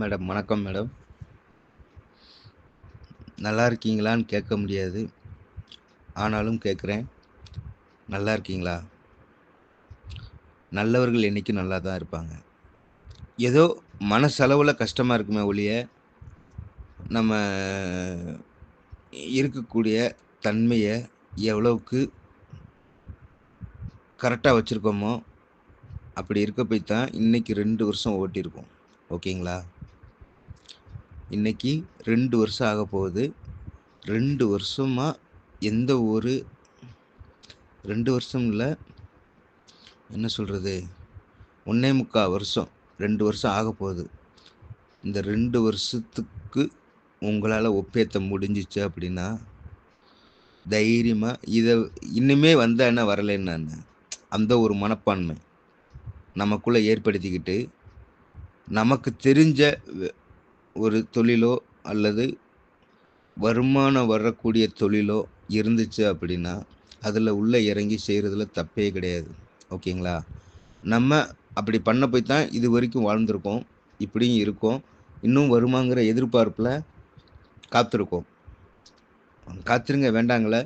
Madam வணக்கம் madam. நல்லா இருக்கீங்களான்னு கேட்க முடியாது. ஆனாலும் கேட்குறேன். நல்லா இருக்கீங்களா? நல்லவர்கள் என்றைக்கும் நல்லா தான் இருப்பாங்க. ஏதோ மனசளவில் கஷ்டமாக இருக்குமே ஒழிய நம்ம இருக்கக்கூடிய தன்மையை எவ்வளவுக்கு கரெக்டாக வச்சுருக்கோமோ அப்படி இருக்க போய் தான் இன்னைக்கு ரெண்டு வருஷம் ஓட்டியிருக்கோம். ஓகேங்களா? இன்னைக்கு ரெண்டு வருஷம் ஆக போகுது. ரெண்டு வருஷமாக எந்த ஒரு ரெண்டு வருஷம் இல்லை. என்ன சொல்கிறது ஒன்றே முக்கால் வருஷம். ரெண்டு வருஷம் ஆக போகுது. இந்த ரெண்டு வருஷத்துக்கு உங்களால் ஒப்பேற்ற முடிஞ்சிச்சு அப்படின்னா தைரியமாக இதை இன்னுமே வந்தால் என்ன வரலைன்னு அந்த ஒரு மனப்பான்மை நமக்குள்ளே ஏற்படுத்திக்கிட்டு நமக்கு தெரிஞ்ச வ- ஒரு தொழிலோ அல்லது வருமானம் வரக்கூடிய தொழிலோ இருந்துச்சு அப்படின்னா அதில் உள்ளே இறங்கி செய்கிறதுல தப்பே கிடையாது. ஓகேங்களா? நம்ம அப்படி பண்ண போய் தான் இது வரைக்கும் வாழ்ந்திருக்கோம். இப்படியும் இருக்கோம். இன்னும் வருமாங்கிற எதிர்பார்ப்பில் காத்திருக்கோம். காத்திருங்க வேண்டாங்கள.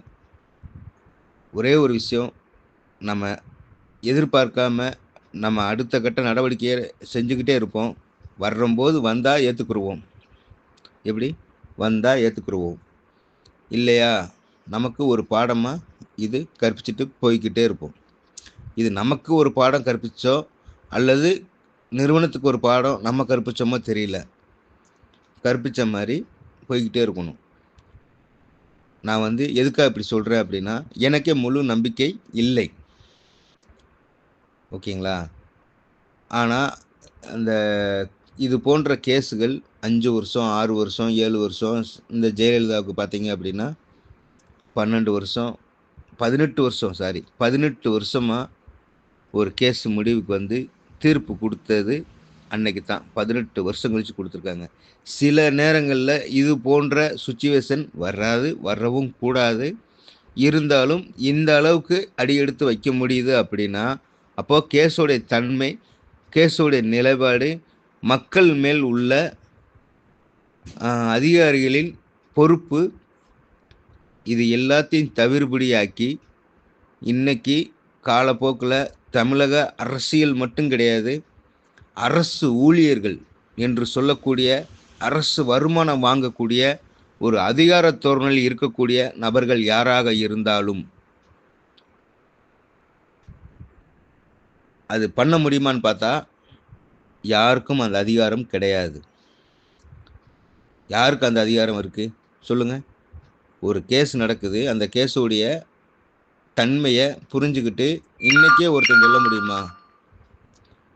ஒரே ஒரு விஷயம் நம்ம எதிர்பார்க்காம நம்ம அடுத்த கட்ட நடவடிக்கையை செஞ்சுக்கிட்டே இருப்போம். வர்றம்போது வந்தால் ஏற்றுக்குருவோம் எப்படி? வந்தால் ஏற்றுக்குருவோம் இல்லையா? நமக்கு ஒரு பாடமாக இது கற்பிச்சுட்டு போய்கிட்டே இருப்போம். இது நமக்கு ஒரு பாடம் கற்பிச்சோ அல்லது நிறுவனத்துக்கு ஒரு பாடம் நம்ம கற்பிச்சோமோ தெரியல. கற்பித்த மாதிரி போய்கிட்டே இருக்கணும். நான் வந்து எதுக்காக இப்படி சொல்கிறேன் அப்படின்னா எனக்கே முழு நம்பிக்கை இல்லை. ஓகேங்களா? ஆனால் அந்த இது போன்ற கேஸுகள் அஞ்சு வருஷம் ஆறு வருஷம் ஏழு வருஷம் இந்த ஜெயலலிதாவுக்கு பார்த்தீங்க அப்படின்னா பன்னெண்டு வருஷம் பதினெட்டு வருஷம் சாரி பதினெட்டு வருஷமாக ஒரு கேஸ் முடிவுக்கு வந்து தீர்ப்பு கொடுத்தது அன்னைக்கு தான். பதினெட்டு வருஷம் கழித்து கொடுத்துருக்காங்க. சில நேரங்களில் இது போன்ற சுச்சுவேஷன் வராது வரவும் கூடாது. இருந்தாலும் இந்த அளவுக்கு அடியெடுத்து வைக்க முடியுது அப்படின்னா அப்போது கேஸோடைய தன்மை கேஸோடைய நிலைப்பாடு மக்கள் மேல் உள்ள அதிகாரிகளின் பொறுப்பு இது எல்லாத்தையும் தவிர்படியாக்கி இன்னைக்கு காலப்போக்கில் தமிழக அரசியல் மட்டும் கிடையாது அரசு ஊழியர்கள் என்று சொல்லக்கூடிய அரசு வருமானம் வாங்கக்கூடிய ஒரு அதிகார தோரணில் இருக்கக்கூடிய நபர்கள் யாராக இருந்தாலும் அது பண்ண முடியுமான்னு பார்த்தா யாருக்கும் அந்த அதிகாரம் கிடையாது. யாருக்கு அந்த அதிகாரம் இருக்குது சொல்லுங்க. ஒரு கேஸ் நடக்குது. அந்த கேஸுடைய தன்மையை புரிஞ்சுக்கிட்டு இன்றைக்கே ஒருத்தன் சொல்ல முடியுமா?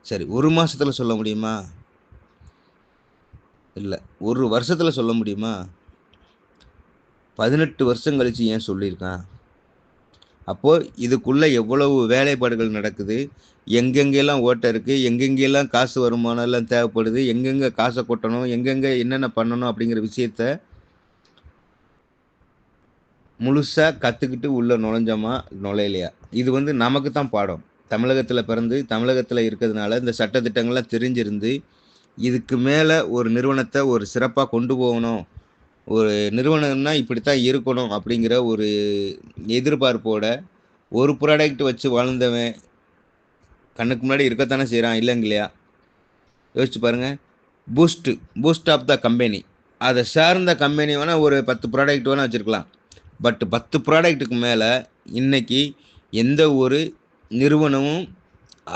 சரி ஒரு மாதத்தில் சொல்ல முடியுமா? இல்லை ஒரு வருஷத்தில் சொல்ல முடியுமா? பதினெட்டு வருஷம் கழிச்சு ஏன் சொல்லியிருக்கான்? அப்போ இதுக்குள்ள எவ்வளவு வேலைப்பாடுகள் நடக்குது? எங்கெங்கெல்லாம் ஓட்டை இருக்கு? எங்கெங்கெல்லாம் காசு வருமானம் எல்லாம் தேவைப்படுது? எங்கெங்க காசை கொட்டணும்? எங்கெங்க என்னென்ன பண்ணணும் அப்படிங்கிற விஷயத்த முழுசா கத்துக்கிட்டு உள்ள நுழைஞ்சோமா? நுழையலையா? இது வந்து நமக்கு தான் பாடம். தமிழகத்துல பிறந்து தமிழகத்துல இருக்கிறதுனால இந்த சட்டத்திட்டங்கள்லாம் தெரிஞ்சிருந்து இதுக்கு மேல ஒரு நிறுவனத்தை ஒரு சிறப்பா கொண்டு போகணும். ஒரு நிறுவனம்னா இப்படித்தான் இருக்கணும் அப்படிங்கிற ஒரு எதிர்பார்ப்போட ஒரு ப்ராடக்ட் வச்சு வாழ்ந்தவன் கண்ணுக்கு முன்னாடி இருக்கத்தானே செய்கிறான் இல்லைங்க இல்லையா? யோசிச்சு பாருங்க. Boost Boost of the company அதை சார்ந்த கம்பெனி வேணால் ஒரு பத்து ப்ராடக்ட் வேணால் வச்சுருக்கலாம். பட் பத்து ப்ராடக்ட்டுக்கு மேலே இன்றைக்கி எந்த ஒரு நிறுவனமும்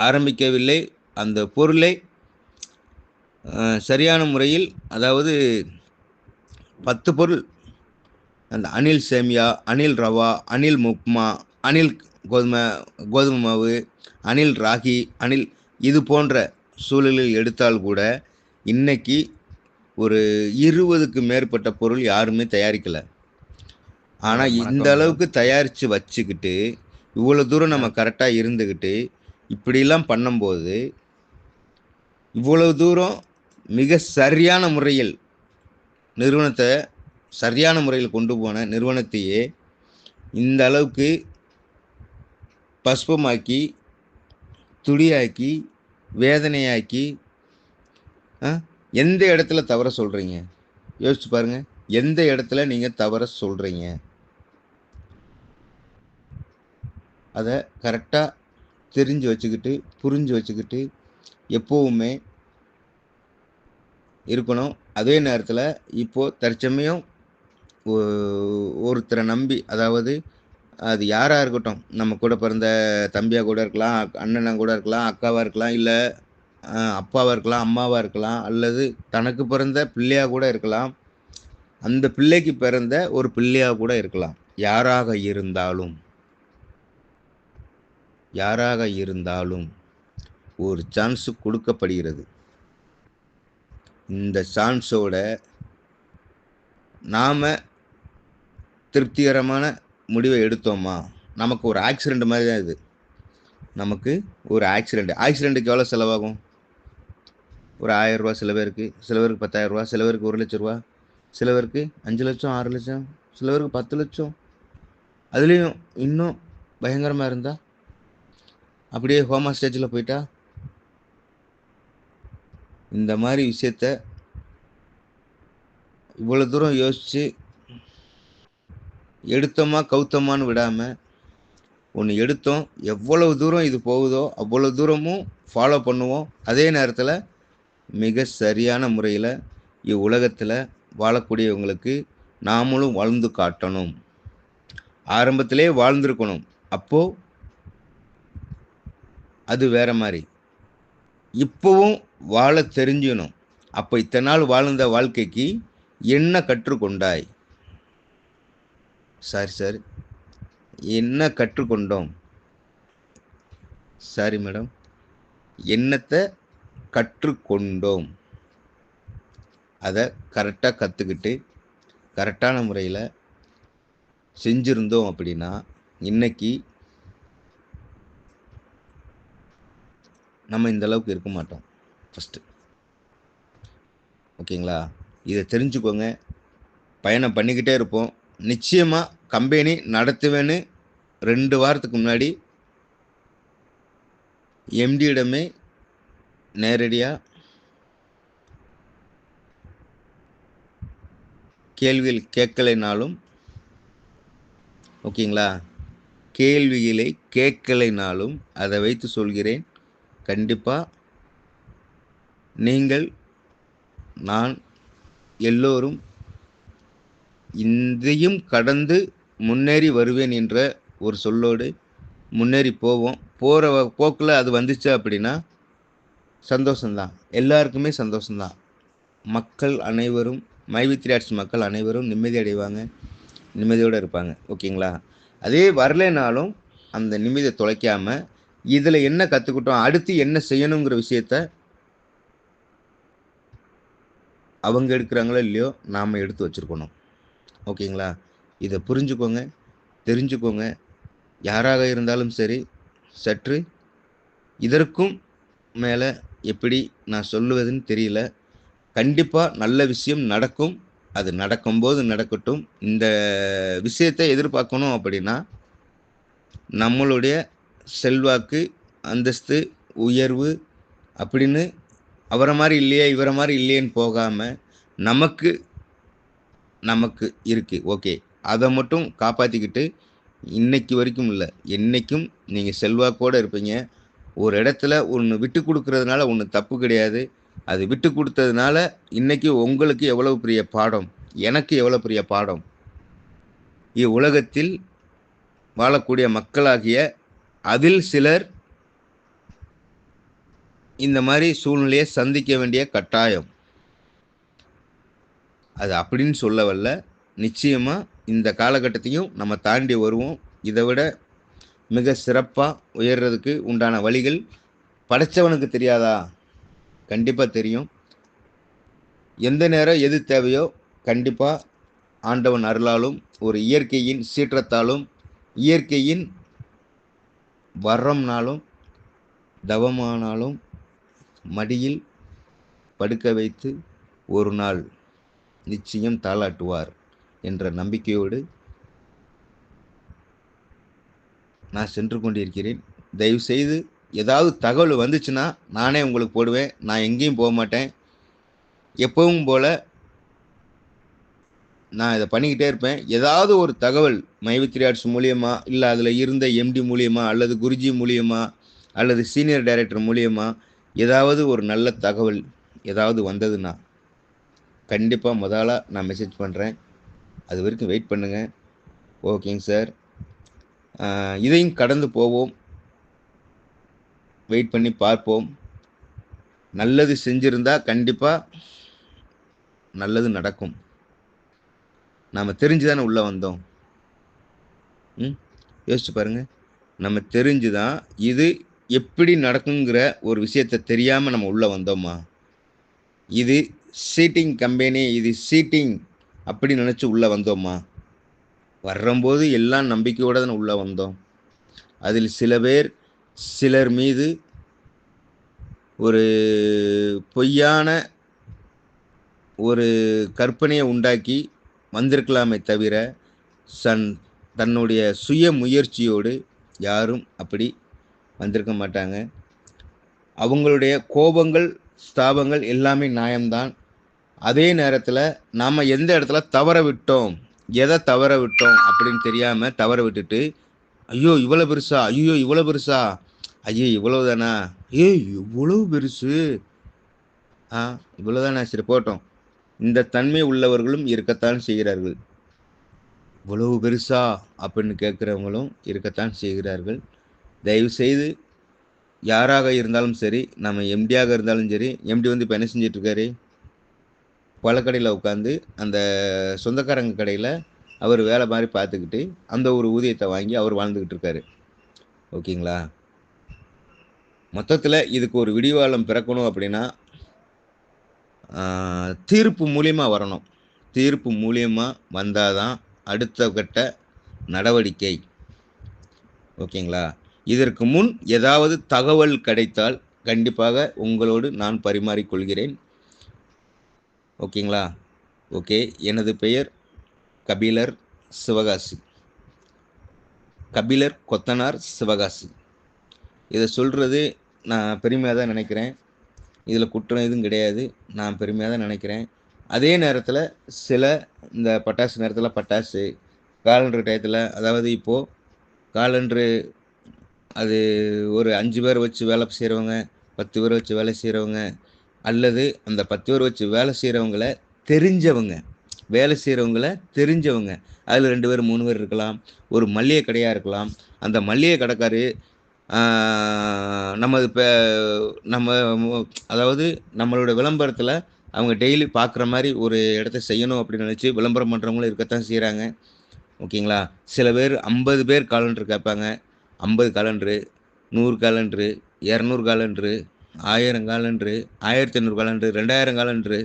ஆரம்பிக்கவில்லை. அந்த பொருளை சரியான முறையில் அதாவது பத்து பொருள் அந்த அனில் சேமியா அனில் ரவா அனில் முப்மா அனில் கோதுமை கோதுமை மாவு அனில் ராகி அனில் இது போன்ற சூழலில் எடுத்தால் கூட இன்னைக்கு ஒரு இருபதுக்கு மேற்பட்ட பொருள் யாருமே தயாரிக்கல ஆனா வணக்கம் இந்த. அளவுக்கு தயாரிச்சு வச்சுக்கிட்டு இவ்வளவு தூரம் நம்ம கரெக்டா இருந்துக்கிட்டு இப்படிலாம் பண்ணும்போது இவ்வளவு தூரம் மிக சரியான முறையில் நிறுவனத்தை சரியான முறையில் கொண்டு போன நிறுவனத்தையே இந்த அளவுக்கு பஸ்பமாக்கி துடியாக்கி வேதனையாக்கி ஆ, எந்த இடத்துல தவற சொல்கிறீங்க யோசிச்சு பாருங்கள் எந்த இடத்துல நீங்கள் தவற சொல்கிறீங்க அதை கரெக்டாக தெரிஞ்சு வச்சுக்கிட்டு புரிஞ்சு வச்சுக்கிட்டு எப்போவுமே இருக்கணும். அதே நேரத்தில் இப்போது தற்சமயம் ஒருத்தரை நம்பி அதாவது அது யாராக இருக்கட்டும் நம்ம கூட பிறந்த தம்பியாக கூட இருக்கலாம் அக்- கூட இருக்கலாம் அக்காவாக இருக்கலாம் இல்லை அப்பாவாக இருக்கலாம் அம்மாவாக இருக்கலாம் அல்லது தனக்கு பிறந்த பிள்ளையாக கூட இருக்கலாம் அந்த பிள்ளைக்கு பிறந்த ஒரு பிள்ளையாக கூட இருக்கலாம். யாராக இருந்தாலும் யாராக இருந்தாலும் ஒரு சான்ஸ் கொடுக்கப்படுகிறது. இந்த சான்ஸோட நாம் திருப்திகரமான முடிவை எடுத்தோமா? நமக்கு ஒரு ஆக்சிடெண்ட் மாதிரி தான் இது. நமக்கு ஒரு ஆக்சிடெண்ட் ஆக்சிடெண்ட்டுக்கு எவ்வளோ செலவாகும்? ஒரு ஆயிரரூபா சில பேருக்கு சில பேருக்கு பத்தாயிரரூபா சில பேருக்கு ஒரு லட்ச ரூபா சில பேருக்கு அஞ்சு லட்சம் ஆறு லட்சம் சில பேருக்கு பத்து லட்சம். அதுலேயும் இன்னும் பயங்கரமாக இருந்தால் அப்படியே ஹோமா ஸ்டேஜில் போயிட்டா இந்த மாதிரி விஷயத்த இவ்வளோ தூரம் யோசித்து எடுத்தோமா கவுத்தோமான்னு விடாமல் ஒன்று எடுத்தோம். எவ்வளவு தூரம் இது போகுதோ அவ்வளோ தூரமும் ஃபாலோ பண்ணுவோம். அதே நேரத்தில் மிக சரியான முறையில் இவ்வுலகத்தில் வாழக்கூடியவங்களுக்கு நாமளும் வாழ்ந்து காட்டணும். ஆரம்பத்திலே வாழ்ந்திருக்கணும். அப்போது அது வேற மாதிரி. இப்போவும் வாழ தெரிஞ்சுக்கணும் அப்போ இத்தனை நாள் வாழ்ந்த வாழ்க்கைக்கு என்ன கற்றுக்கொண்டாய் சாரி சார் என்ன கற்றுக்கொண்டோம் சாரி மேடம் என்னத்தை கற்றுக்கொண்டோம் அதை கரெக்டாக கற்றுக்கிட்டு கரெக்டான முறையில் செஞ்சுருந்தோம் அப்படின்னா இன்னைக்கு நம்ம இந்த அளவுக்கு இருக்க மாட்டோம். ஃபஸ்ட்டு ஓகேங்களா? இதை தெரிஞ்சுக்கோங்க. பயணம் பண்ணிக்கிட்டே இருப்போம். நிச்சயமாக கம்பெனி நடத்துவேன்னு ரெண்டு வாரத்துக்கு முன்னாடி எம்டியிடமே நேரடியாக கேள்விகள் கேட்கலைனாலும் ஓகேங்களா? கேள்விகளை கேட்கலைனாலும் அதை வைத்து சொல்கிறேன். கண்டிப்பாக நீங்கள் நான் எல்லோரும் இதையும் கடந்து முன்னேறி வருவேன் என்ற ஒரு சொல்லோடு முன்னேறி போவோம். போகிற போக்கில் அது வந்துச்சு அப்படின்னா சந்தோஷம்தான். எல்லாருக்குமே சந்தோஷம்தான். மக்கள் அனைவரும் மைவித்ரி ஆர்ட்ஸ் மக்கள் அனைவரும் நிம்மதி அடைவாங்க நிம்மதியோடு இருப்பாங்க. ஓகேங்களா? அதே வரலைனாலும் அந்த நிம்மதியை தொலைக்காமல் இதில் என்ன கற்றுக்கிட்டோம் அடுத்து என்ன செய்யணுங்கிற விஷயத்த அவங்க எடுக்கிறாங்களோ இல்லையோ நாம் எடுத்து வச்சுருக்கணும். ஓகேங்களா? இதை புரிஞ்சுக்கோங்க தெரிஞ்சுக்கோங்க. யாராக இருந்தாலும் சரி சற்று இதற்கும் மேலே எப்படி நான் சொல்லுவதுன்னு தெரியல. கண்டிப்பாக நல்ல விஷயம் நடக்கும். அது நடக்கும்போது நடக்கட்டும். இந்த விஷயத்தை எதிர்பார்க்கணும் அப்படின்னா நம்மளுடைய செல்வாக்கு அந்தஸ்து உயர்வு அப்படின்னு அவரை மாதிரி இல்லையே இவரை மாதிரி இல்லையேன்னு போகாமல் நமக்கு நமக்கு இருக்குது ஓகே. அதை மட்டும் காப்பாற்றிக்கிட்டு இன்னைக்கு வரைக்கும் இல்லை என்றைக்கும் நீங்கள் செல்வாக்கோடு இருப்பீங்க. ஒரு இடத்துல ஒன்று விட்டு கொடுக்கறதுனால ஒன்று தப்பு கிடையாது. அது விட்டு கொடுத்ததுனால இன்றைக்கி உங்களுக்கு எவ்வளவு பெரிய பாடம்? எனக்கு எவ்வளோ பெரிய பாடம்? இவ்வுலகத்தில் வாழக்கூடிய மக்களாகிய அதில் சிலர் இந்த மாதிரி சூழ்நிலையை சந்திக்க வேண்டிய கட்டாயம். அது அப்படின்னு சொல்ல வரல நிச்சயமாக இந்த காலகட்டத்தையும் நம்ம தாண்டி வருவோம். இதை விட மிக சிறப்பாக உயர்றதுக்கு உண்டான வழிகள் படைச்சவனுக்கு தெரியாதா? கண்டிப்பாக தெரியும். எந்த நேரம் எது தேவையோ கண்டிப்பாக ஆண்டவன் அருளாலும் ஒரு இயற்கையின் சீற்றத்தாலும் இயற்கையின் வர்றம்னாலும் தவமானாலும் மடியில் படுக்க வைத்து ஒரு நாள் நிச்சயம் தாளாட்டுவார் என்ற நம்பிக்கையோடு நான் சென்று கொண்டிருக்கிறேன். தயவு செய்து ஏதாவது தகவல் வந்துச்சுன்னா நானே உங்களுக்கு போடுவேன். நான் எங்கேயும் போக மாட்டேன். எப்பவும் போல் நான் இதை பண்ணிக்கிட்டே இருப்பேன். ஏதாவது ஒரு தகவல் மைவித்ரி ஆர்ட்ஸ் மூலியமா இல்லை அதில் இருந்த எம்டி மூலியமா அல்லது குருஜி மூலியமா அல்லது சீனியர் டைரக்டர் மூலியமா ஏதாவது ஒரு நல்ல தகவல் ஏதாவது வந்ததுன்னா கண்டிப்பாக முதல்ல நான் மெசேஜ் பண்ணுறேன் அது வரைக்கும் வெயிட் பண்ணுங்கள் ஓகேங்க சார் இதையும் கடந்து போவோம். வெயிட் பண்ணி பார்ப்போம். நல்லது செஞ்சுருந்தா கண்டிப்பாக நல்லது நடக்கும். நாம் தெரிஞ்சு தானே உள்ளே வந்தோம். ம்? யோசிச்சு பாருங்கள் நம்ம தெரிஞ்சு தான் இது எப்படி நடக்குங்கிற ஒரு விஷயத்தை தெரியாமல் நம்ம உள்ளே வந்தோமா? இது சீட்டிங் கம்பெனி இது சீட்டிங் அப்படி நினச்சி உள்ளே வந்தோமா? வர்றம்போது எல்லாம் நம்பிக்கையோடு தானே உள்ளே வந்தோம். அதில் சில பேர் சிலர் மீது ஒரு பொய்யான ஒரு கற்பனையை உண்டாக்கி வந்திருக்கலாமே தவிர சன் தன்னுடைய சுய முயற்சியோடு யாரும் அப்படி வந்திருக்க மாட்டாங்க. அவங்களுடைய கோபங்கள் ஸ்தாபங்கள் எல்லாமே நியாயம்தான். அதே நேரத்தில் நாம் எந்த இடத்துல தவற விட்டோம் எதை தவற விட்டோம் அப்படின்னு தெரியாமல் தவற விட்டுட்டு ஐயோ இவ்வளோ பெருசா ஐயோ இவ்வளோ பெருசா ஐயோ இவ்வளவு தானா ஏய் இவ்வளோ பெருசு ஆ இவ்வளோதானா சரி போட்டோம். இந்த தன்மை உள்ளவர்களும் இருக்கத்தான் செய்கிறார்கள். இவ்வளவு பெருசா அப்படின்னு கேட்குறவங்களும் இருக்கத்தான் செய்கிறார்கள். தயவு செய்து யாராக இருந்தாலும் சரி நம்ம எம்டியாக இருந்தாலும் சரி எம்டி வந்து இப்போ என்ன செஞ்சிட்ருக்காரு? பழக்கடையில் உட்காந்து அந்த சொந்தக்காரங்க கடையில் அவர் வேலை மாதிரி பார்த்துக்கிட்டு அந்த ஒரு ஊதியத்தை வாங்கி அவர் வாழ்ந்துக்கிட்டு இருக்காரு ஓகேங்களா? மொத்தத்தில் இதுக்கு ஒரு விடிவாளம் பிறக்கணும் அப்படின்னா தீர்ப்பு மூலியமாக வரணும். தீர்ப்பு மூலியமாக வந்தால் தான் அடுத்த கட்ட நடவடிக்கை. ஓகேங்களா? இதற்கு முன் ஏதாவது தகவல் கிடைத்தால் கண்டிப்பாக உங்களோடு நான் பரிமாறிக்கொள்கிறேன் ஓகேங்களா? ஓகே. எனது பெயர் கபிலர் சிவகாசி. கபிலர் கொத்தனார் சிவகாசி. இதை சொல்கிறது நான் பெருமையாக தான் நினைக்கிறேன். இதில் குற்றம் எதுவும் கிடையாது. நான் பெருமையாக தான் நினைக்கிறேன். அதே நேரத்தில் சில இந்த பட்டாசு நேரத்தில் பட்டாசு காலண்டர் டயத்தில் அதாவது இப்போது காலண்டரு அது ஒரு அஞ்சு பேர் வச்சு வேலை செய்கிறவங்க பத்து பேர் வச்சு வேலை செய்கிறவங்க அல்லது அந்த பத்து பேர் வச்சு வேலை செய்கிறவங்கள தெரிஞ்சவங்க வேலை செய்கிறவங்கள தெரிஞ்சவங்க. அதில் ரெண்டு பேர் மூணு பேர் இருக்கலாம். ஒரு மல்லிகை கடையாக இருக்கலாம். அந்த மல்லிகை கடைக்காரு நம்ம நமது இப்போ நம்ம அதாவது நம்மளோட விளம்பரத்தில் அவங்க டெய்லி பார்க்குற மாதிரி ஒரு இடத்த செய்யணும் அப்படின்னு நினச்சி விளம்பரம் பண்ணுறவங்களும் இருக்கத்தான் செய்கிறாங்க ஓகேங்களா? சில பேர் ஐம்பது பேர் காலண்டர் கேட்பாங்க. ஐம்பது காலண்டரு நூறு காலண்டரு இரநூறு காலண்டரு ஆயிரம் காலண்டரு ஆயிரத்தி ஐநூறு காலண்டரு ரெண்டாயிரம் காலண்டரு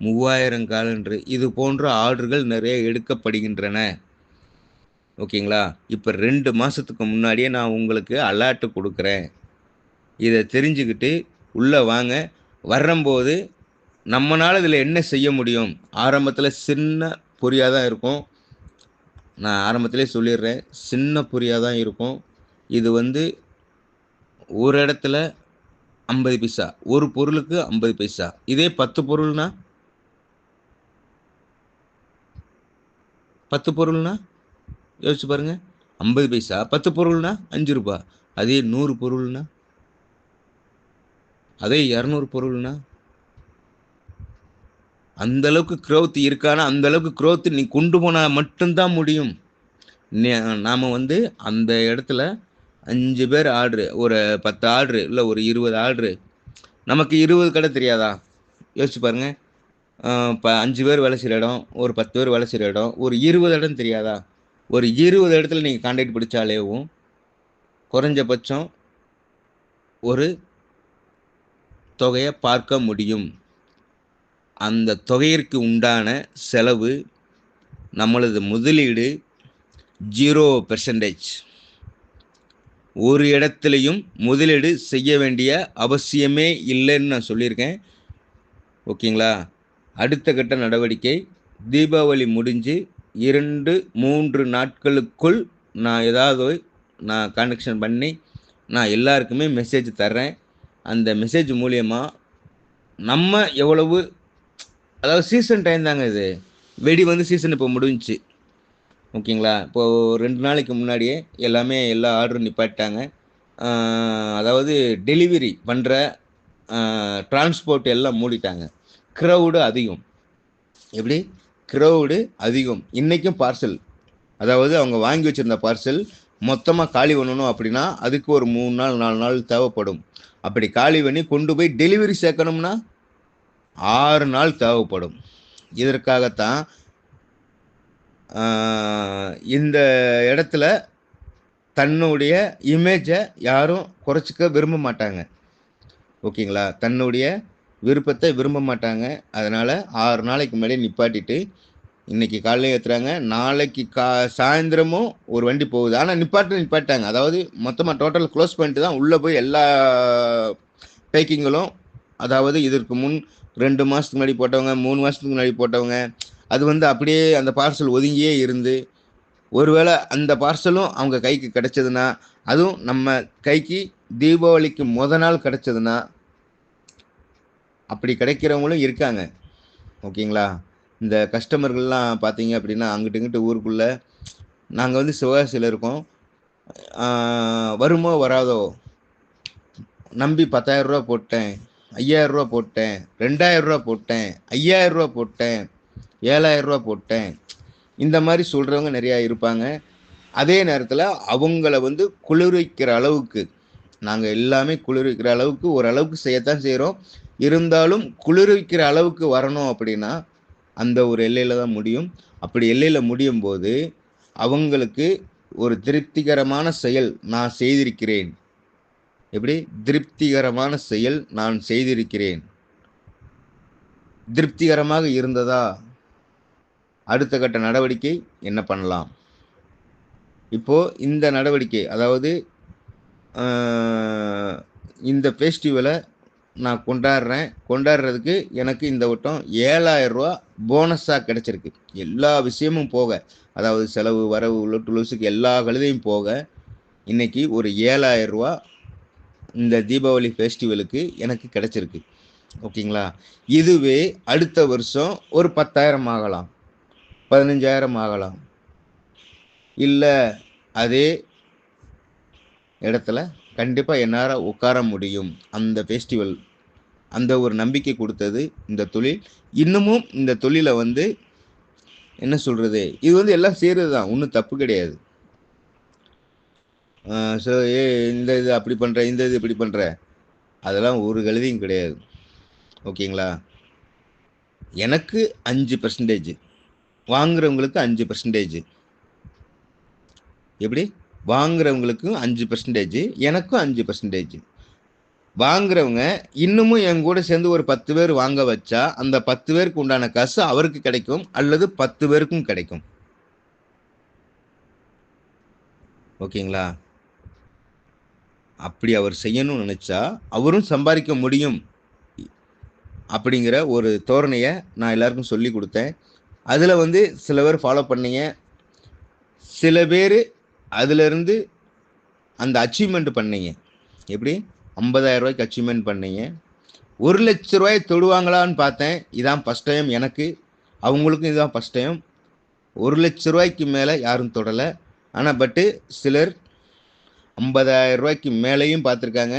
மூவாயிரம் காலண்டரு இது போன்ற ஆர்டர்கள் நிறைய எடுக்கப்படுகின்றன. ஓகேங்களா? இப்போ ரெண்டு மாதத்துக்கு முன்னாடியே நான் உங்களுக்கு அலாட்டு கொடுக்குறேன். இதை தெரிஞ்சுக்கிட்டு உள்ளே வாங்க. வர்றம்போது நம்மளால் இதில் என்ன செய்ய முடியும்? ஆரம்பத்தில் சின்ன பொரியாக தான் இருக்கும். நான் ஆரம்பத்திலே சொல்லிடுறேன். சின்ன பொரியாக தான் இருக்கும். இது வந்து ஒரு இடத்துல ஐம்பது பைசா ஒரு பொருளுக்கு ஐம்பது பைசா. இதே பத்து பொருள்னா? பத்து பொருள்னா? யோசிச்சு பாருங்க. ஐம்பது பைசா. பத்து பொருள்னா அஞ்சு ரூபா. அதே நூறு பொருள்னா? அதே இரநூறு பொருள்னா? அந்த அளவுக்கு க்ரோத் இருக்கானா? அந்த அளவுக்கு க்ரோத் நீ கொண்டு போனால் மட்டும்தான் முடியும். நாம் வந்து அந்த இடத்துல அஞ்சு பேர் ஆர்டரு ஒரு பத்து ஆர்டரு இல்லை ஒரு இருபது ஆர்டரு நமக்கு இருபது கடை தெரியாதா? யோசிச்சு பாருங்க. இப்போ அஞ்சு பேர் வேலை செய்கிற இடம் ஒரு பத்து பேர் வேலை செய்கிற இடம் ஒரு இருபது இடம் தெரியாதா? ஒரு இருபது இடத்துல நீங்கள் கான்டாக்ட் பிடிச்சாலேவும் குறைஞ்சபட்சம் ஒரு தொகையை பார்க்க முடியும். அந்த தொகையிற்கு உண்டான செலவு நம்மளது முதலீடு ஜீரோ பெர்சன்டேஜ் ஒரு இடத்துலையும் முதலீடு செய்ய வேண்டிய அவசியமே இல்லைன்னு நான் சொல்லியிருக்கேன். ஓகேங்களா? அடுத்த கட்ட நடவடிக்கை தீபாவளி முடிஞ்சு இரண்டு மூன்று நாட்களுக்குள் நான் ஏதாவது நான் கனெக்ஷன் பண்ணி நான் எல்லாருக்குமே மெசேஜ் தர்றேன். அந்த மெசேஜ் மூலியமாக நம்ம எவ்வளவு அதாவது சீசன் டைம் தாங்க இது. வெடி வந்து சீசன் இப்போ முடிஞ்சுச்சு. ஓகேங்களா? இப்போது ரெண்டு நாளைக்கு முன்னாடியே எல்லாமே எல்லா ஆர்டரும் நிப்பாட்டாங்க அதாவது டெலிவரி பண்ணுற டிரான்ஸ்போர்ட் எல்லாம் மூடிட்டாங்க. க்ரௌடு அதிகம். எப்படி? க்ரௌடு அதிகம். இன்றைக்கும் பார்சல் அதாவது அவங்க வாங்கி வச்சுருந்த பார்சல் மொத்தமாக காலி பண்ணணும் அப்படின்னா அதுக்கு ஒரு மூணு நாள் நாலு நாள் தேவைப்படும். அப்படி காலி பண்ணி கொண்டு போய் டெலிவரி சேர்க்கணும்னா ஆறு நாள் தேவைப்படும். இதற்காகத்தான் இந்த இடத்துல தன்னுடைய இமேஜை யாரும் குறைச்சிக்க விரும்ப மாட்டாங்க. ஓகேங்களா? தன்னுடைய விருப்பத்தை விரும்ப மாட்டாங்க. அதனால் ஆறு நாளைக்கு முன்னாடியே நிப்பாட்டிட்டு இன்னைக்கு காலையில் ஏற்றுறாங்க நாளைக்கு கா சாயந்தரமும் ஒரு வண்டி போகுது. ஆனால் நிப்பாட்டு நிப்பாட்டாங்க. அதாவது மொத்தமாக டோட்டல் க்ளோஸ் பண்ணிட்டு தான் உள்ளே போய் எல்லா பேக்கிங்களும் அதாவது இதற்கு முன் ரெண்டு மாதத்துக்கு முன்னாடி போட்டவங்க மூணு மாதத்துக்கு முன்னாடி போட்டவங்க அது வந்து அப்படியே அந்த பார்சல் ஒதுங்கியே இருந்து ஒருவேளை அந்த பார்சலும் அவங்க கைக்கு கிடச்சதுன்னா அதுவும் நம்ம கைக்கு தீபாவளிக்கு முத நாள் கிடைச்சதுன்னா அப்படி கிடைக்கிறவங்களும் இருக்காங்க. ஓகேங்களா? இந்த கஸ்டமர்கள்லாம் பார்த்தீங்க அப்படின்னா அங்கிட்டு இங்கிட்டு ஊருக்குள்ளே நாங்கள் வந்து சிவகாசியில் இருக்கோம். வருமோ வராதோ? நம்பி பத்தாயிரரூபா போட்டேன் ஐயாயிரரூபா போட்டேன் ரெண்டாயிரரூபா போட்டேன் ஐயாயிரரூபா போட்டேன் ஏழாயிரரூபா போட்டேன். இந்த மாதிரி சொல்கிறவங்க நிறையா இருப்பாங்க. அதே நேரத்தில் அவங்கள வந்து குளிர்விக்கிற அளவுக்கு நாங்கள் எல்லாமே குளிர்விக்கிற அளவுக்கு ஓரளவுக்கு செய்யத்தான் செய்கிறோம் இருந்தாலும் குளிர்விக்கிற அளவுக்கு வரணும் அப்படின்னா அந்த ஒரு எல்லையில் தான் முடியும். அப்படி எல்லையில் முடியும் போது அவங்களுக்கு ஒரு திருப்திகரமான செயல் நான் செய்திருக்கிறேன். எப்படி? திருப்திகரமான செயல் நான் செய்திருக்கிறேன். திருப்திகரமாக இருந்ததா? அடுத்த கட்ட நடவடிக்கை என்ன பண்ணலாம்? இப்போது இந்த நடவடிக்கை அதாவது இந்த ஃபெஸ்டிவலை நான் கொண்டாடுறேன். கொண்டாடுறதுக்கு எனக்கு இந்த வட்டம் ஏழாயிரம் ரூபா போனஸாக கிடச்சிருக்கு. எல்லா விஷயமும் போக அதாவது செலவு வரவு லொட்டு எல்லா கழுதையும் போக இன்னைக்கு ஒரு ஏழாயிரம் ரூபா இந்த தீபாவளி ஃபெஸ்டிவலுக்கு எனக்கு கிடச்சிருக்கு. ஓகேங்களா? இதுவே அடுத்த வருஷம் ஒரு பத்தாயிரம் ஆகலாம். பதினஞ்சாயிரம் ஆகலாம். இல்லை அதே இடத்துல கண்டிப்பாக என்னால் உட்கார முடியும். அந்த ஃபெஸ்டிவல் அந்த ஒரு நம்பிக்கை கொடுத்தது இந்த தொழில். இன்னமும் இந்த தொழிலை வந்து என்ன சொல்கிறது இது வந்து எல்லாம் செய்கிறது தான் ஒன்றும் தப்பு கிடையாது. ஸோ ஏ இந்த இது அப்படி பண்ணுற இந்த இது இப்படி பண்ணுற அதெல்லாம் ஒரு கழுதியும் கிடையாது. ஓகேங்களா? எனக்கு அஞ்சு பர்சன்டேஜ் வாங்குறவங்களுக்கு அஞ்சு பர்சன்டேஜ் எப்படி? வாங்குறவங்களுக்கும் அஞ்சு பர்சன்டேஜ் எனக்கும் அஞ்சு பர்சன்டேஜ் வாங்குறவங்க இன்னமும் என் கூட சேர்ந்து ஒரு பத்து பேர் வாங்க வச்சா அந்த பத்து பேருக்கு உண்டான காசு அவருக்கு கிடைக்கும் அல்லது பத்து பேருக்கும் கிடைக்கும். ஓகேங்களா? அப்படி அவர் செய்யணும்னு நினைச்சா அவரும் சம்பாதிக்க முடியும். அப்படிங்கிற ஒரு தோரணையை நான் எல்லாருக்கும் சொல்லி கொடுத்தேன். அதில் வந்து சில பேர் ஃபாலோ பண்ணீங்க. சில பேர் அதுலேருந்து அந்த அச்சீவ்மெண்ட் பண்ணீங்க. எப்படி? ஐம்பதாயிரம் ரூபாய்க்கு அச்சீவ்மெண்ட் பண்ணீங்க. ஒரு லட்ச ரூபாய் தொடுவாங்களான்னு பார்த்தேன். இதான் ஃபஸ்ட் டைம் எனக்கு. அவங்களுக்கும் இதுதான் ஃபஸ்ட் டைம் ஒரு லட்ச ரூபாய்க்கு மேலே யாரும் தொடலை. ஆனால் பட்டு சிலர் ஐம்பதாயிரம் ரூபாய்க்கு மேலேயும் பார்த்துருக்காங்க.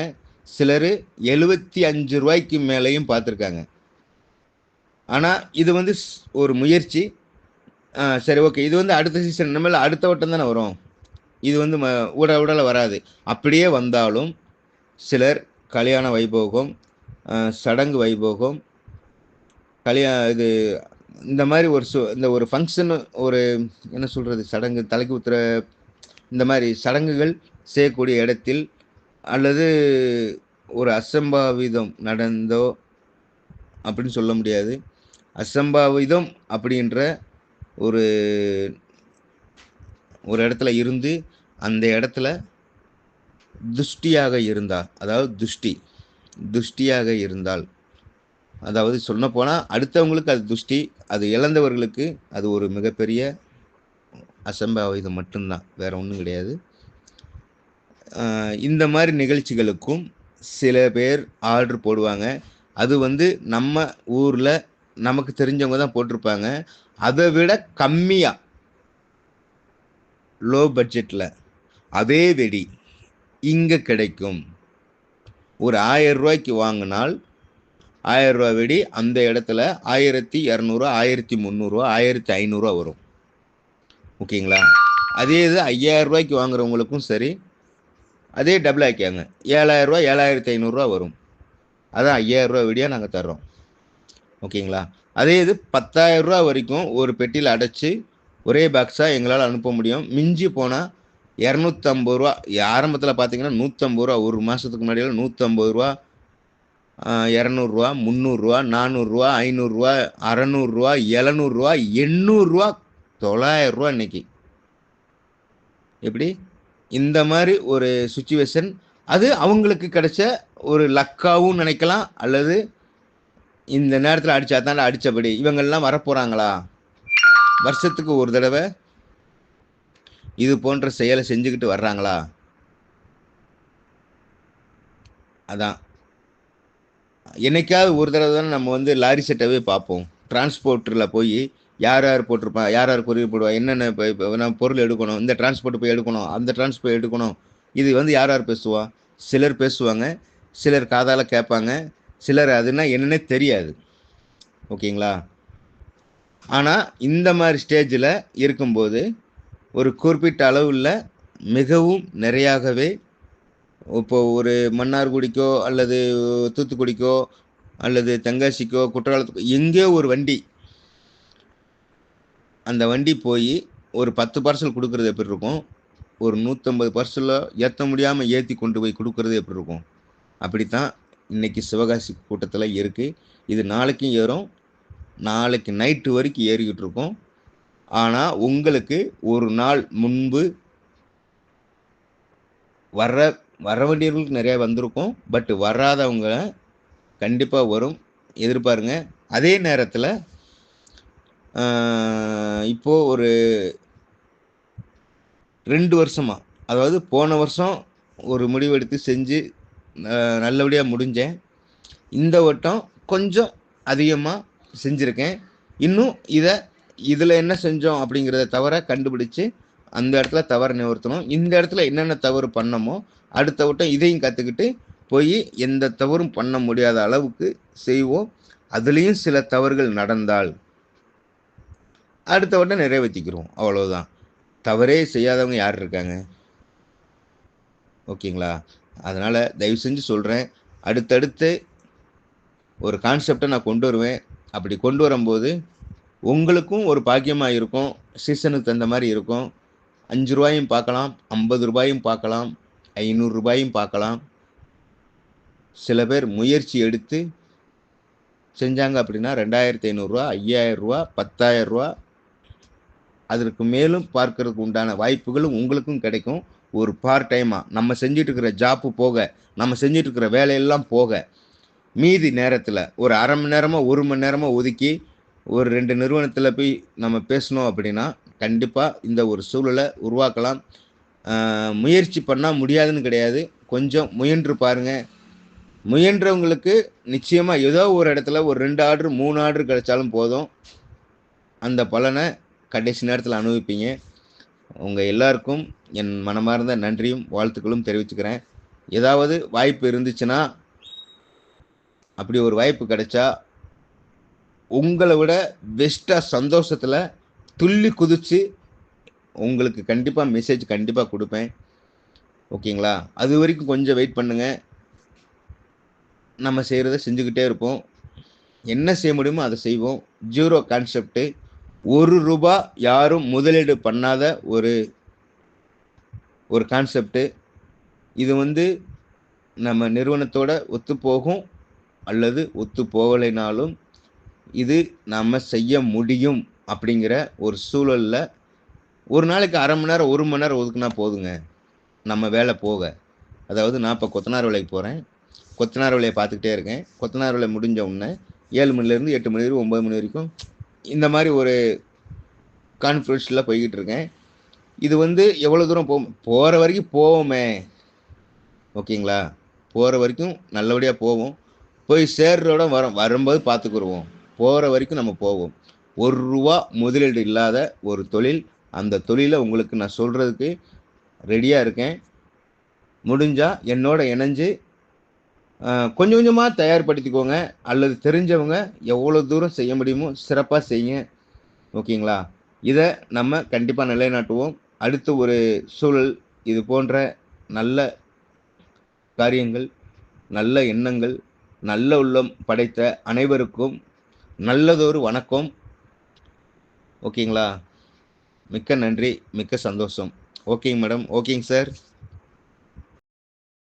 சிலர் எழுபத்தி அஞ்சு ரூபாய்க்கு மேலேயும் பார்த்துருக்காங்க. ஆனால் இது வந்து ஒரு முயற்சி. சரி ஓகே இது வந்து அடுத்த சீசன் இனிமேல் அடுத்த வட்டம் தானே வரும்? இது வந்து ம உட உடல வராது. அப்படியே வந்தாலும் சிலர் கல்யாண வைபோகம் சடங்கு வைபோகம் கல்யா இது இந்த மாதிரி ஒரு சு இந்த ஒரு ஃபங்க்ஷன் ஒரு என்ன சொல்கிறது சடங்கு தலைக்கு ஊத்துற இந்த மாதிரி சடங்குகள் செய்யக்கூடிய இடத்தில் அல்லது ஒரு அசம்பாவிதம் நடந்தோ அப்படின்னு சொல்ல முடியாது. அசம்பாவிதம் அப்படின்ற ஒரு ஒரு இடத்துல இருந்து அந்த இடத்துல துஷ்டியாக இருந்தால் அதாவது துஷ்டி. துஷ்டியாக இருந்தால். அதாவது சொன்ன போனால் அடுத்தவங்களுக்கு அது துஷ்டி அது இழந்தவர்களுக்கு அது ஒரு மிகப்பெரிய அசம்பாவிதம் மட்டும்தான். வேற ஒன்றும் கிடையாது. இந்த மாதிரி நிகழ்ச்சிகளுக்கும் சில பேர் ஆர்டர் போடுவாங்க. அது வந்து நம்ம ஊரில் நமக்கு தெரிஞ்சவங்க தான் போட்டிருப்பாங்க. அதை விட கம்மியாக லோ பட்ஜெட்டில் அதே வெடி இங்கே கிடைக்கும். ஒரு ஆயிரம் ரூபாய்க்கு வாங்கினால் ஆயிரம் ரூபா வெடி அந்த இடத்துல ஆயிரத்தி இரநூறுவா ஆயிரத்தி முந்நூறுரூவா ஆயிரத்தி ஐநூறுரூவா வரும். ஓகேங்களா? அதே இது ஐயாயிரம் ரூபாய்க்கு வாங்குறவங்களுக்கும் சரி அதே டபுள் ஆக்கியாங்க. ஏழாயிரம் ரூபா ஏழாயிரத்தி ஐநூறுரூவா வரும். அதான் ஐயாயிரம் ரூபா வெடியாக நாங்கள் தர்றோம். ஓகேங்களா? அதே இது பத்தாயிரம் ரூபா வரைக்கும் ஒரு பெட்டியில் அடைச்சி ஒரே பாக்ஸாக எங்களால் அனுப்ப முடியும். மிஞ்சி போனால் இரநூத்தம்பது ரூபா. ஆரம்பத்தில் பார்த்தீங்கன்னா நூற்றம்பது ரூபா. ஒரு மாதத்துக்கு முன்னாடியெல்லாம் நூற்றம்பது ரூபா இரநூறுவா முந்நூறுரூவா நானூறுரூவா ஐநூறுரூவா அறநூறுரூவா எழுநூறுரூவா எண்ணூறுரூவா தொள்ளாயிரரூவா இன்னைக்கு. எப்படி? இந்த மாதிரி ஒரு சுச்சுவேஷன் அது அவங்களுக்கு கிடைச்ச ஒரு லக்காவும் நினைக்கலாம். அல்லது இந்த நேரத்தில் அடித்தா தான் அடித்தபடி இவங்கெல்லாம் வரப்போகிறாங்களா வருஷத்துக்கு ஒரு தடவை இது போன்ற செயலை செஞ்சுக்கிட்டு வர்றாங்களா? அதான். என்னைக்காவது ஒரு தடவை தானே நம்ம வந்து லாரி செட்டவே பார்ப்போம். டிரான்ஸ்போர்ட்டில் போய் யார் யார் போட்டிருப்பா யார் யார் கொரியர் போடுவா என்னென்ன இப்போ இப்போ நம்ம பொருள் எடுக்கணும் இந்த டிரான்ஸ்போர்ட் போய் எடுக்கணும் அந்த டிரான்ஸ்போர்ட் எடுக்கணும். இது வந்து யார் யார் பேசுவா? சிலர் பேசுவாங்க சிலர் காதால் கேட்பாங்க சிலர் அதுனா என்னன்னே தெரியாது. ஓகேங்களா? ஆனால் இந்த மாதிரி ஸ்டேஜில் இருக்கும்போது ஒரு குறிப்பிட்ட அளவில் மிகவும் நிறையாகவே இப்போ ஒரு மன்னார்குடிக்கோ அல்லது தூத்துக்குடிக்கோ அல்லது தங்காசிக்கோ குற்றாலத்துக்கோ எங்கேயோ ஒரு வண்டி அந்த வண்டி போய் ஒரு பத்து பார்சல் கொடுக்குறது எப்படி இருக்கும்? ஒரு நூற்றம்பது பார்சலில் ஏற்ற முடியாமல் ஏற்றி கொண்டு போய் கொடுக்குறது எப்படி இருக்கும்? அப்படித்தான் இன்னைக்கு சிவகாசி கூட்டத்தில் இருக்குது இது நாளைக்கும் ஏறும். நாளைக்கு நைட்டு வரைக்கும் ஏறிக்கிட்டு இருக்கோம். ஆனால் உங்களுக்கு ஒரு நாள் முன்பு வர்ற வர வேண்டியவர்களுக்கு நிறையா வந்திருக்கும். பட் வராதவங்க கண்டிப்பாக வரும். எதிர்பாருங்க. அதே நேரத்தில் இப்போது ஒரு ரெண்டு வருஷமாக அதாவது போன வருஷம் ஒரு முடிவெடுத்து செஞ்சு நல்லபடியாக முடிஞ்சேன். இந்த வட்டம் கொஞ்சம் அதிகமாக செஞ்சுருக்கேன். இன்னும் இதை இதில் என்ன செஞ்சோம் அப்படிங்கிறத தவிர கண்டுபிடிச்சு அந்த இடத்துல தவறு நிவர்த்தணும். இந்த இடத்துல என்னென்ன தவறு பண்ணமோ அடுத்த வட்டம் இதையும் கற்றுக்கிட்டு போய் எந்த தவறும் பண்ண முடியாத அளவுக்கு செய்வோம். அதுலேயும் சில தவறுகள் நடந்தால் அடுத்த வட்டம் நிறைவேற்றிக்கிறோம் அவ்வளோதான் தவறே செய்யாதவங்க யார் இருக்காங்க? ஓகேங்களா? அதனால் தயவு செஞ்சு சொல்கிறேன் அடுத்தடுத்து ஒரு கான்செப்டை நான் கொண்டு வருவேன். அப்படி கொண்டு வரும்போது உங்களுக்கும் ஒரு பாக்கியமாக இருக்கும். சீசனுக்கு தகுந்த மாதிரி இருக்கும். அஞ்சு ரூபாயும் பார்க்கலாம் ஐம்பது ரூபாயும் பார்க்கலாம் ஐநூறு ரூபாயும் பார்க்கலாம். சில பேர் முயற்சி எடுத்து செஞ்சாங்க அப்படின்னா ரெண்டாயிரத்தி ஐநூறுரூவா ஐயாயிரரூவா பத்தாயிரரூவா அதற்கு மேலும் பார்க்கறதுக்கு உண்டான வாய்ப்புகளும் உங்களுக்கும் கிடைக்கும். ஒரு பார்ட் டைமாக நம்ம செஞ்சுட்டு இருக்கிற ஜாப்பு போக நம்ம செஞ்சுட்டு இருக்கிற வேலையெல்லாம் போக மீதி நேரத்தில் ஒரு அரை மணி நேரமாக ஒரு மணி நேரமாக ஒதுக்கி ஒரு ரெண்டு நிறுவனத்தில் போய் நம்ம பேசணும் அப்படின்னா கண்டிப்பாக இந்த ஒரு சூழலை உருவாக்கலாம். முயற்சி பண்ணால் முடியாதுன்னு கிடையாது. கொஞ்சம் முயன்று பாருங்கள் முயன்றவங்களுக்கு நிச்சயமாக ஏதோ ஒரு இடத்துல ஒரு ரெண்டு ஆர்டர் மூணு ஆர்டர் கிடைச்சாலும் போதும். அந்த பலனை கடைசி நேரத்தில் அனுபவிப்பீங்க. உங்கள் எல்லாருக்கும் என் மனமார்ந்த நன்றியும் வாழ்த்துக்களும் தெரிவிச்சுக்கிறேன். ஏதாவது வாய்ப்பு இருந்துச்சுன்னா அப்படி ஒரு வாய்ப்பு கிடைச்சா உங்களை விட பெஸ்ட்டாக சந்தோஷத்தில் துள்ளி குதித்து உங்களுக்கு கண்டிப்பாக மெசேஜ் கண்டிப்பாக கொடுப்பேன். ஓகேங்களா? அது வரைக்கும் கொஞ்சம் வெயிட் பண்ணுங்கள் நம்ம செய்கிறத செஞ்சுக்கிட்டே இருப்போம். என்ன செய்ய முடியுமோ அதை செய்வோம். ஜீரோ கான்செப்ட்டு ஒரு ரூபா யாரும் முதலீடு பண்ணாத ஒரு ஒரு கான்செப்ட்டு இது வந்து நம்ம நிறுவனத்தோட ஒத்து போகும் அல்லது ஒத்து போகலைனாலும் இது நம்ம செய்ய முடியும் அப்படிங்கிற ஒரு சூழலில் ஒரு நாளைக்கு அரை மணி நேரம் ஒரு மணி நேரம் ஒதுக்குனா போதுங்க. நம்ம வேலை போக. அதாவது நான் இப்போ கொத்தனார் வேலைக்கு போகிறேன் கொத்தனார் வேலையை பார்த்துக்கிட்டே இருக்கேன். கொத்தனார் வேலை முடிஞ்ச உடனே ஏழு மணிலேருந்து எட்டு மணி வரைக்கும் ஒம்பது மணி வரைக்கும் இந்த மாதிரி ஒரு கான்ஃபரன்ஸில் போய்கிட்டு இருக்கேன். இது வந்து எவ்வளோ தூரம் போ போகிற வரைக்கும் போவோமே. ஓகேங்களா? போகிற வரைக்கும் நல்லபடியாக போவோம். போய் சேர்றோட வரோம் வரும்போது பார்த்துக்குருவோம். போகிற வரைக்கும் நம்ம போவோம். ஒரு ரூபா முதலீடு இல்லாத ஒரு தொழில் அந்த தொழிலை உங்களுக்கு நான் சொல்கிறதுக்கு ரெடியாக இருக்கேன். முடிஞ்சால் என்னோட இணைஞ்சு கொஞ்சம் கொஞ்சமாக தயார்படுத்திக்கோங்க. அல்லது தெரிஞ்சவங்க எவ்வளோ தூரம் செய்ய முடியுமோ சிறப்பாக செய்யுங்க. ஓகேங்களா? இதை நம்ம கண்டிப்பாக நிலைநாட்டுவோம். அடுத்து ஒரு சூழல் இது போன்ற நல்ல காரியங்கள் நல்ல எண்ணங்கள் நல்ல உள்ளம் படைத்த அனைவருக்கும் நல்லதொரு வணக்கம். ஓகேங்களா? மிக்க நன்றி மிக்க சந்தோஷம். ஓகேங்க மேடம். ஓகேங்க சார்.